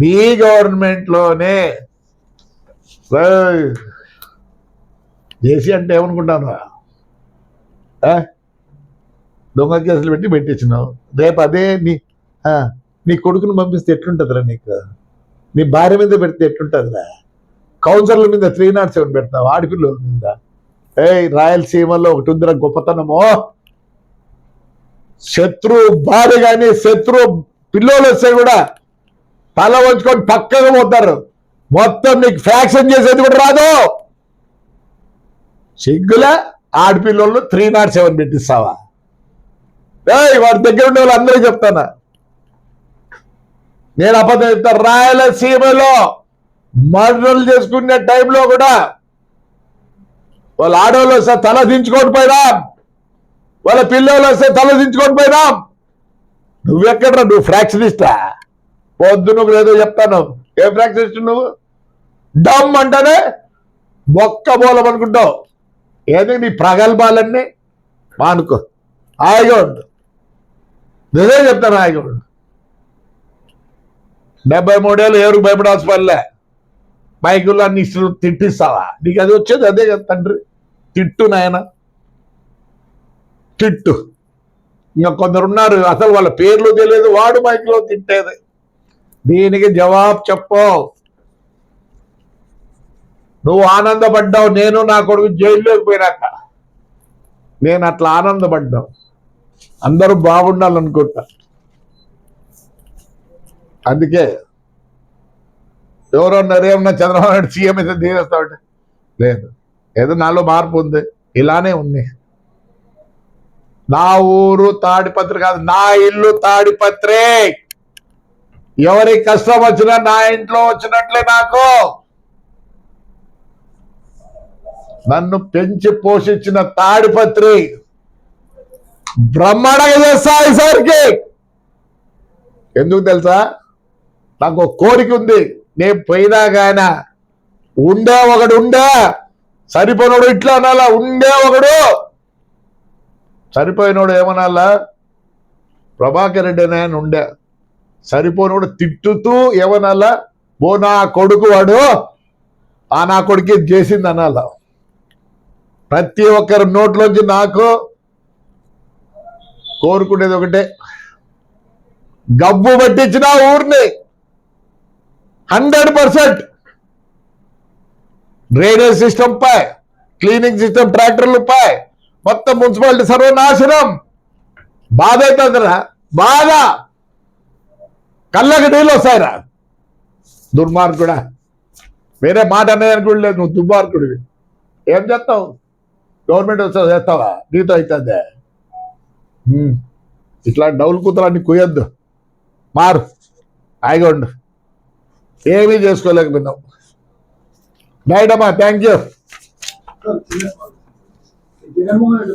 మీ గవర్నమెంట్లోనే. జేసీ అంటే ఏమనుకుంటాను? ఆ? దొంగ కేసులు పెట్టి పెట్టించినావు. రేపు అదే నీ నీ కొడుకుని పంపిస్తే ఎట్లుంటుందిరా నీకు? నీ భార్య మీద పెడితే ఎట్లుంటుందిరా? కౌన్సిలర్ల మీద త్రీ నాట్ సెవెన్ పెడతావు? ఆడపిల్లల మీద? ఏ రాయలసీమలో ఒకటి ఉందిరా గొప్పతనము. శత్రు భార్య కానీ శత్రు పిల్లలు వస్తే కూడా తల వంచుకొని పక్కగా పోతారు. మొత్తం నీకు ఫ్యాక్షన్ చేసేది కూడా రాదు. సిగ్గుల ఆడపిల్లలు త్రీ నాట్ సెవెన్ పెట్టిస్తావా? వాడి దగ్గర ఉండే వాళ్ళు అందరూ చెప్తానా? నేను అబద్ధం చెప్తాను రాయలసీమలో మర్డర్లు చేసుకునే టైంలో కూడా వాళ్ళ ఆడవాళ్ళు వస్తే తల దించుకొని పోయినాం. వాళ్ళ పిల్లలు వస్తే తల దించుకొని పోయినాం. నువ్వెక్కడ నువ్వు ఫ్రాక్షనిస్టా? పొద్దు నువ్వు లేదో చెప్తాను. ఏ ప్రాక్టీస్ నువ్వు? డమ్ అంటేనే మొక్క బోలం అనుకుంటావు ఏదో నీ ప్రగల్భాలన్నీ? మానుకో. హాయిగా ఉండు. నిజమే చెప్తాను హాయిగా ఉండు. డెబ్బై మూడేళ్ళు ఎవరు భయపడాల్సి పనిలే. బైకుల్లో అన్ని ఇష్టం తిట్టిస్తావా? నీకు అది వచ్చేది అదే కదా తండ్రి. తిట్టు నాయన. తిట్టు. ఇంకా కొందరు ఉన్నారు. అసలు వాళ్ళ పేర్లు తెలియదు. వాడు మైక్లో తిట్టేది. దీనికి జవాబు చెప్పు. నువ్వు ఆనందపడ్డావు నేను నా కొడుకు జైల్లోకి పోయినాక. నేను అట్లా ఆనందపడ్డావు. అందరూ బాగుండాలనుకుంటా. అందుకే ఎవరో అన్నారు ఏమన్నా చంద్రబాబు నాయుడు సీఎం అయితే దిగేస్తామంటే లేదు. ఏదో నాలో మార్పు ఉంది. ఇలానే ఉంది. నా ఊరు తాడిపత్రి కాదు నా ఇల్లు తాడిపత్రే. ఎవరికి కష్టం వచ్చినా నా ఇంట్లో వచ్చినట్లే నాకు. నన్ను పెంచి పోషించిన తాడిపత్రి బ్రహ్మాండంగా చేస్తా ఈసారికి ఎందుకు తెలుసా? నాకు ఒక కోరిక ఉంది. నేను పోయినా గాయన ఉండే ఒకడు ఉండే. సరిపోయినోడు ఇట్లా అనాలా? ఉండే ఒకడు. సరిపోయినోడు ఏమనాలా? ప్రభాకర్ రెడ్డి అని ఉండే. సరిపోను కూడా తిట్టుతూ ఏమనాలా ఓ నా కొడుకు వాడు. ఆ నా కొడుకు చేసింది అనాల. ప్రతి ఒక్కరి నోట్లోంచి నాకు కోరుకునేది ఒకటే. గబ్బు పట్టించిన ఊరిని హండ్రెడ్ పర్సెంట్ డ్రైనేజ్ సిస్టమ్ పై క్లీనింగ్ సిస్టమ్ ట్రాక్టర్లు పై మొత్తం మున్సిపాలిటీ సర్వనాశనం. బాధ అవుతుందిరా బాధ! కళ్ళకి నీళ్ళు వస్తాయిరా. దుర్మార్గుడా. వేరే మాట అనేది కూడా లేదు నువ్వు దుర్మార్గుడివి. ఏం చేస్తావు? గవర్నమెంట్ వస్తే చేస్తావా? నీతో అవుతుంది ఇట్లా డౌల్ కూతురాన్ని కుయ్యొద్దు. మారు. హాయిగా ఉండు. ఏమీ చేసుకోలేకపోయినావు రైట్ అమ్మా థ్యాంక్ యూ జగన్మోహన్ రెడ్డి